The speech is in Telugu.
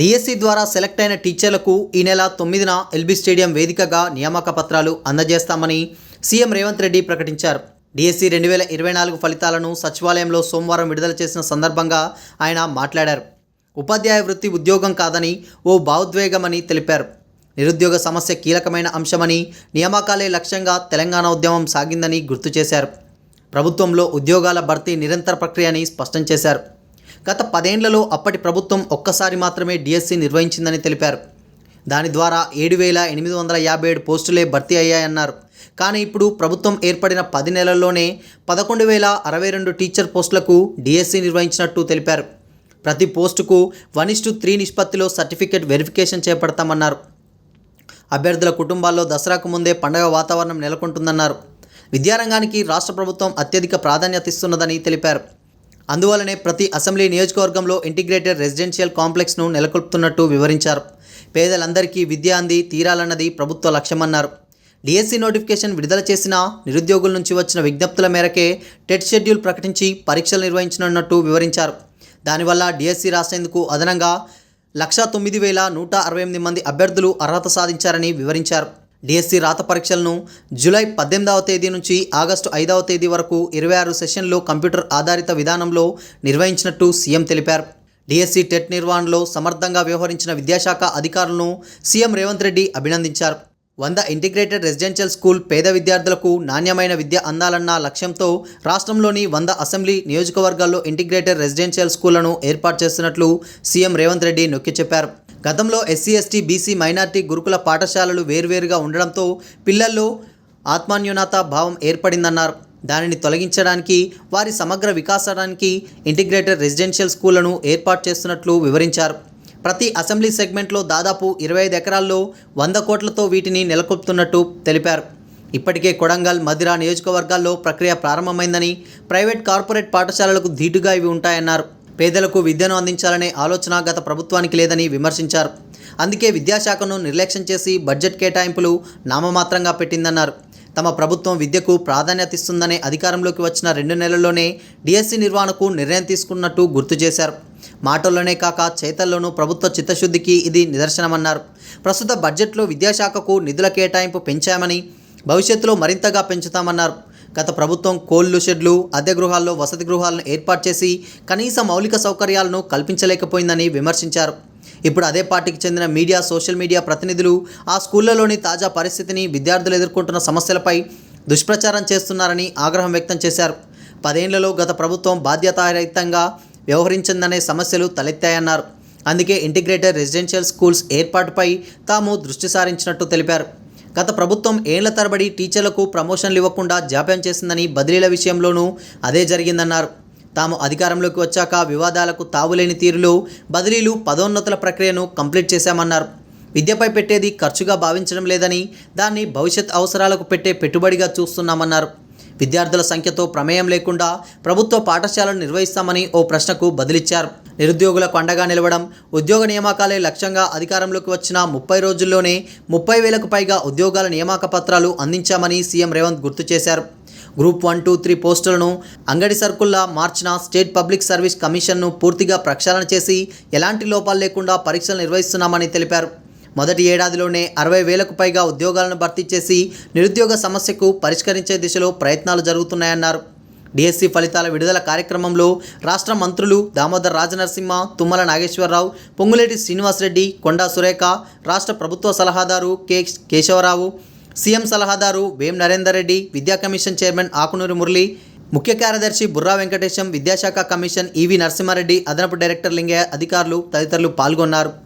డిఎస్సి ద్వారా సెలెక్ట్ అయిన టీచర్లకు ఈ నెల తొమ్మిదిన ఎల్బీ స్టేడియం వేదికగా నియామక పత్రాలు అందజేస్తామని సీఎం రేవంత్ రెడ్డి ప్రకటించారు. డిఎస్సి రెండు వేల ఇరవై నాలుగు ఫలితాలను సచివాలయంలో సోమవారం విడుదల చేసిన సందర్భంగా ఆయన మాట్లాడారు. ఉపాధ్యాయ వృత్తి ఉద్యోగం కాదని ఓ భావోద్వేగమని తెలిపారు. నిరుద్యోగ సమస్య కీలకమైన అంశమని నియామకాలే లక్ష్యంగా తెలంగాణ ఉద్యమం సాగిందని గుర్తు చేశారు. ప్రభుత్వంలో ఉద్యోగాల భర్తీ నిరంతర ప్రక్రియ అని స్పష్టం చేశారు. గత పదేండ్లలో అప్పటి ప్రభుత్వం ఒక్కసారి మాత్రమే డిఎస్సి నిర్వహించిందని తెలిపారు. దాని ద్వారా ఏడు వేల ఎనిమిది వందల యాభై ఏడు పోస్టులే భర్తీ అయ్యాయన్నారు. కానీ ఇప్పుడు ప్రభుత్వం ఏర్పడిన పది నెలల్లోనే పదకొండు వేల అరవై రెండు టీచర్ పోస్టులకు డిఎస్సి నిర్వహించినట్టు తెలిపారు. ప్రతి పోస్టుకు వన్ ఇస్టు త్రీ నిష్పత్తిలో సర్టిఫికేట్ వెరిఫికేషన్ చేపడతామన్నారు. అభ్యర్థుల కుటుంబాల్లో దసరాకు ముందే పండగ వాతావరణం నెలకొంటుందన్నారు. విద్యారంగానికి రాష్ట్ర ప్రభుత్వం అత్యధిక ప్రాధాన్యత ఇస్తున్నదని తెలిపారు. అందువలనే ప్రతి అసెంబ్లీ నియోజకవర్గంలో ఇంటిగ్రేటెడ్ రెసిడెన్షియల్ కాంప్లెక్స్ను నెలకొల్పుతున్నట్టు వివరించారు. పేదలందరికీ విద్య అంది తీరాలన్నది ప్రభుత్వ లక్ష్యమన్నారు. డిఎస్సి నోటిఫికేషన్ విడుదల చేసిన నిరుద్యోగుల నుంచి వచ్చిన విజ్ఞప్తుల మేరకే టెట్ షెడ్యూల్ ప్రకటించి పరీక్షలు నిర్వహించనున్నట్టు వివరించారు. దానివల్ల డిఎస్సి రాసేందుకు అదనంగా లక్షా తొమ్మిది వేల నూట అరవై ఎనిమిది మంది అభ్యర్థులు అర్హత సాధించారని వివరించారు. డిఎస్సి రాత పరీక్షలను జూలై పద్దెనిమిదవ తేదీ నుంచి ఆగస్టు ఐదవ తేదీ వరకు ఇరవై ఆరు సెషన్లో కంప్యూటర్ ఆధారిత విధానంలో నిర్వహించినట్టు సీఎం తెలిపారు. డిఎస్సి టెట్ నిర్వహణలో సమర్థంగా వ్యవహరించిన విద్యాశాఖ అధికారులను సీఎం రేవంత్ రెడ్డి అభినందించారు. వంద ఇంటిగ్రేటెడ్ రెసిడెన్షియల్ స్కూల్ పేద విద్యార్థులకు నాణ్యమైన విద్య అందాలన్న లక్ష్యంతో రాష్ట్రంలోని వంద అసెంబ్లీ నియోజకవర్గాల్లో ఇంటిగ్రేటెడ్ రెసిడెన్షియల్ స్కూళ్ళను ఏర్పాటు చేస్తున్నట్లు సీఎం రేవంత్ రెడ్డి నొక్కి చెప్పారు. గతంలో ఎస్సీ ఎస్టీ బీసీ మైనార్టీ గురుకుల పాఠశాలలు వేర్వేరుగా ఉండడంతో పిల్లల్లో ఆత్మాన్యూనత భావం ఏర్పడిందన్నారు. దానిని తొలగించడానికి వారి సమగ్ర వికాసానికి ఇంటిగ్రేటెడ్ రెసిడెన్షియల్ స్కూళ్ళను ఏర్పాటు చేస్తున్నట్లు వివరించారు. ప్రతి అసెంబ్లీ సెగ్మెంట్లో దాదాపు ఇరవై ఐదు ఎకరాల్లో వంద కోట్లతో వీటిని నెలకొల్పుతున్నట్టు తెలిపారు. ఇప్పటికే కొడంగల్ మదిరా నియోజకవర్గాల్లో ప్రక్రియ ప్రారంభమైందని ప్రైవేట్ కార్పొరేట్ పాఠశాలలకు ధీటుగా ఇవి ఉంటాయన్నారు. పేదలకు విద్యను అందించాలనే ఆలోచన గత ప్రభుత్వానికి లేదని విమర్శించారు. అందుకే విద్యాశాఖను నిర్లక్ష్యం చేసి బడ్జెట్ కేటాయింపులు నామమాత్రంగా పెట్టిందన్నారు. తమ ప్రభుత్వం విద్యకు ప్రాధాన్యత ఇస్తుందనే అధికారంలోకి వచ్చిన రెండు నెలల్లోనే డిఎస్సి నిర్వహణకు నిర్ణయం తీసుకున్నట్టు గుర్తు చేశారు. మాటల్లోనే కాక చేతల్లోనూ ప్రభుత్వ చిత్తశుద్ధికి ఇది నిదర్శనమన్నారు. ప్రస్తుత బడ్జెట్లో విద్యాశాఖకు నిధుల కేటాయింపు పెంచామని భవిష్యత్తులో మరింతగా పెంచుతామన్నారు. గత ప్రభుత్వం కోళ్ళు షెడ్లు అద్దె గృహాల్లో వసతి గృహాలను ఏర్పాటు చేసి కనీస మౌలిక సౌకర్యాలను కల్పించలేకపోయిందని విమర్శించారు. ఇప్పుడు అదే పార్టీకి చెందిన మీడియా సోషల్ మీడియా ప్రతినిధులు ఆ స్కూళ్ళలోని తాజా పరిస్థితిని విద్యార్థులు ఎదుర్కొంటున్న సమస్యలపై దుష్ప్రచారం చేస్తున్నారని ఆగ్రహం వ్యక్తం చేశారు. పదేళ్ళలో గత ప్రభుత్వం బాధ్యతారహితంగా వ్యవహరించిందనే సమస్యలు తలెత్తాయన్నారు. అందుకే ఇంటిగ్రేటెడ్ రెసిడెన్షియల్ స్కూల్స్ ఏర్పాటుపై తాము దృష్టి సారించినట్టు తెలిపారు. గత ప్రభుత్వం ఏళ్ళ తరబడి టీచర్లకు ప్రమోషన్లు ఇవ్వకుండా జాప్యం చేసిందని బదిలీల విషయంలోనూ అదే జరిగిందన్నారు. తాము అధికారంలోకి వచ్చాక వివాదాలకు తావులేని తీరులో బదిలీలు పదోన్నతుల ప్రక్రియను కంప్లీట్ చేశామన్నారు. విద్యపై పెట్టేది ఖర్చుగా భావించడం లేదని దాన్ని భవిష్యత్ అవసరాలకు పెట్టే పెట్టుబడిగా చూస్తున్నామన్నారు. విద్యార్థుల సంఖ్యతో ప్రమేయం లేకుండా ప్రభుత్వ పాఠశాలను నిర్వహిస్తామని ఓ ప్రశ్నకు బదిలిచ్చారు. నిరుద్యోగులకు అండగా నిలవడం ఉద్యోగ నియామకాలే లక్ష్యంగా అధికారంలోకి వచ్చిన ముప్పై రోజుల్లోనే ముప్పై వేలకు పైగా ఉద్యోగాల నియామక పత్రాలు అందించామని సీఎం రేవంత్ గుర్తు చేశారు. గ్రూప్ వన్ టూ త్రీ పోస్టులను అంగడి సర్కుల్లా మార్చిన స్టేట్ పబ్లిక్ సర్వీస్ కమిషన్ను పూర్తిగా ప్రక్షాళన చేసి ఎలాంటి లోపాలు లేకుండా పరీక్షలు నిర్వహిస్తున్నామని తెలిపారు. మొదటి ఏడాదిలోనే అరవై వేలకు పైగా ఉద్యోగాలను భర్తీ చేసి నిరుద్యోగ సమస్యకు పరిష్కరించే దిశలో ప్రయత్నాలు జరుగుతున్నాయన్నారు. డిఎస్సి ఫలితాల విడుదల కార్యక్రమంలో రాష్ట్ర మంత్రులు దామోదర్ రాజనరసింహ తుమ్మల నాగేశ్వరరావు పొంగులేటి శ్రీనివాసరెడ్డి కొండా సురేఖ రాష్ట్ర ప్రభుత్వ సలహాదారు కె కేశవరావు సీఎం సలహాదారు వేం నరేందర్ రెడ్డి విద్యా కమిషన్ చైర్మన్ ఆకునూరి మురళి ముఖ్య కార్యదర్శి బుర్రా వెంకటేశం విద్యాశాఖ కమిషన్ ఈవి నరసింహారెడ్డి అదనపు డైరెక్టర్ లింగయ్య అధికారులు తదితరులు పాల్గొన్నారు.